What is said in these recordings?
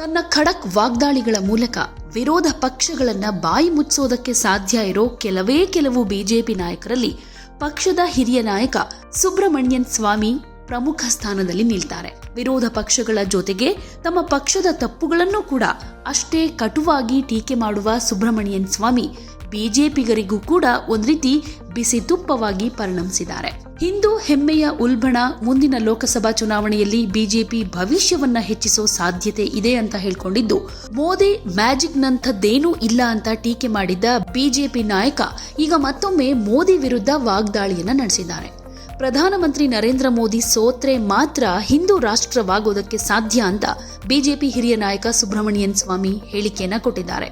ತನ್ನ ಖಡಕ್ ವಾಗ್ದಾಳಿಗಳ ಮೂಲಕ ವಿರೋಧ ಪಕ್ಷಗಳನ್ನ ಬಾಯಿ ಮುಚ್ಚೋದಕ್ಕೆ ಸಾಧ್ಯ ಇರೋ ಕೆಲವೇ ಕೆಲವು ಬಿಜೆಪಿ ನಾಯಕರಲ್ಲಿ ಪಕ್ಷದ ಹಿರಿಯ ನಾಯಕ ಸುಬ್ರಹ್ಮಣ್ಯನ್ ಸ್ವಾಮಿ ಪ್ರಮುಖ ಸ್ಥಾನದಲ್ಲಿ ನಿಲ್ತಾರೆ. ವಿರೋಧ ಪಕ್ಷಗಳ ಜೊತೆಗೆ ತಮ್ಮ ಪಕ್ಷದ ತಪ್ಪುಗಳನ್ನು ಕೂಡ ಅಷ್ಟೇ ಕಟುವಾಗಿ ಟೀಕೆ ಮಾಡುವ ಸುಬ್ರಹ್ಮಣ್ಯನ್ ಸ್ವಾಮಿ ಬಿಜೆಪಿಗರಿಗೂ ಕೂಡ ಒಂದು ರೀತಿ ಬಿಸಿ ತುಪ್ಪವಾಗಿ ಪರಿಣಮಿಸಿದ್ದಾರೆ. ಹಿಂದೂ ಹೆಮ್ಮೆಯ ಉಲ್ಬಣ ಮುಂದಿನ ಲೋಕಸಭಾ ಚುನಾವಣೆಯಲ್ಲಿ ಬಿಜೆಪಿ ಭವಿಷ್ಯವನ್ನ ಹೆಚ್ಚಿಸೋ ಸಾಧ್ಯತೆ ಇದೆ ಅಂತ ಹೇಳ್ಕೊಂಡಿದ್ದು, ಮೋದಿ ಮ್ಯಾಜಿಕ್ ಮ್ಯಾಜಿಕ್ನಂಥದ್ದೇನೂ ಇಲ್ಲ ಅಂತ ಟೀಕೆ ಮಾಡಿದ್ದ ಬಿಜೆಪಿ ನಾಯಕ ಈಗ ಮತ್ತೊಮ್ಮೆ ಮೋದಿ ವಿರುದ್ಧ ವಾಗ್ದಾಳಿಯನ್ನ ನಡೆಸಿದ್ದಾರೆ. ಪ್ರಧಾನಮಂತ್ರಿ ನರೇಂದ್ರ ಮೋದಿ ಸೋತ್ರೆ ಮಾತ್ರ ಹಿಂದೂ ರಾಷ್ಟ್ರವಾಗೋದಕ್ಕೆ ಸಾಧ್ಯ ಅಂತ ಬಿಜೆಪಿ ಹಿರಿಯ ನಾಯಕ ಸುಬ್ರಹ್ಮಣ್ಯನ್ ಸ್ವಾಮಿ ಹೇಳಿಕೆಯನ್ನ ಕೊಟ್ಟಿದ್ದಾರೆ.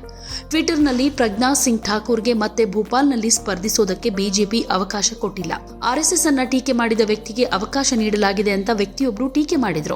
ಟ್ವಿಟರ್ನಲ್ಲಿ ಪ್ರಜ್ಞಾ ಸಿಂಗ್ ಠಾಕೂರ್ಗೆ ಮತ್ತೆ ಭೋಪಾಲ್ನಲ್ಲಿ ಸ್ಪರ್ಧಿಸೋದಕ್ಕೆ ಬಿಜೆಪಿ ಅವಕಾಶ ಕೊಟ್ಟಿಲ್ಲ. ಆರ್ಎಸ್ಎಸ್ ಅನ್ನ ಟೀಕೆ ಮಾಡಿದ ವ್ಯಕ್ತಿಗೆ ಅವಕಾಶ ನೀಡಲಾಗಿದೆ ಅಂತ ವ್ಯಕ್ತಿಯೊಬ್ಬರು ಟೀಕೆ ಮಾಡಿದ್ರು.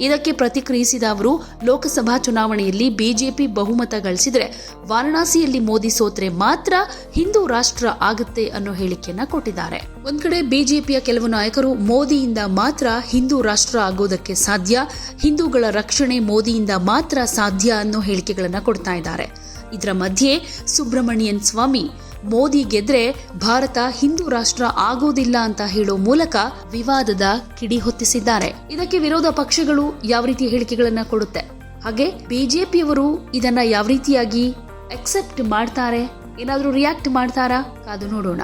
ಇದಕ್ಕೆ ಪ್ರತಿಕ್ರಿಯಿಸಿದ ಅವರು, ಲೋಕಸಭಾ ಚುನಾವಣೆಯಲ್ಲಿ ಬಿಜೆಪಿ ಬಹುಮತ ಗಳಿಸಿದ್ರೆ ವಾರಣಾಸಿಯಲ್ಲಿ ಮೋದಿ ಸೋತ್ರೆ ಮಾತ್ರ ಹಿಂದೂ ರಾಷ್ಟ್ರ ಆಗುತ್ತೆ ಅನ್ನೋ ಹೇಳಿಕೆಯನ್ನ ಕೊಟ್ಟಿದ್ದಾರೆ. ಒಂದ್ ಕಡೆ ಬಿಜೆಪಿಯ ಕೆಲವು ನಾಯಕರು ಮೋದಿಯಿಂದ ಮಾತ್ರ ಹಿಂದೂ ರಾಷ್ಟ್ರ ಆಗೋದಕ್ಕೆ ಸಾಧ್ಯ, ಹಿಂದೂಗಳ ರಕ್ಷಣೆ ಮೋದಿಯಿಂದ ಮಾತ್ರ ಸಾಧ್ಯ ಅನ್ನೋ ಹೇಳಿಕೆಗಳನ್ನು ಕೊಡ್ತಾ ಇದ್ದಾರೆ. ಇದರ ಮಧ್ಯೆ ಸುಬ್ರಹ್ಮಣ್ಯನ್ ಸ್ವಾಮಿ, ಮೋದಿ ಗೆದ್ರೆ ಭಾರತ ಹಿಂದೂ ರಾಷ್ಟ್ರ ಆಗೋದಿಲ್ಲ ಅಂತ ಹೇಳೋ ಮೂಲಕ ವಿವಾದದ ಕಿಡಿ ಹೊತ್ತಿಸಿದ್ದಾರೆ. ಇದಕ್ಕೆ ವಿರೋಧ ಪಕ್ಷಗಳು ಯಾವ ರೀತಿ ಹೇಳಿಕೆಗಳನ್ನ ಕೊಡುತ್ತೆ? ಹಾಗೆ ಬಿಜೆಪಿಯವರು ಇದನ್ನ ಯಾವ ರೀತಿಯಾಗಿ ಅಕ್ಸೆಪ್ಟ್ ಮಾಡ್ತಾರೆ? ಏನಾದ್ರೂ ರಿಯಾಕ್ಟ್ ಮಾಡ್ತಾರಾ? ಕಾದು ನೋಡೋಣ.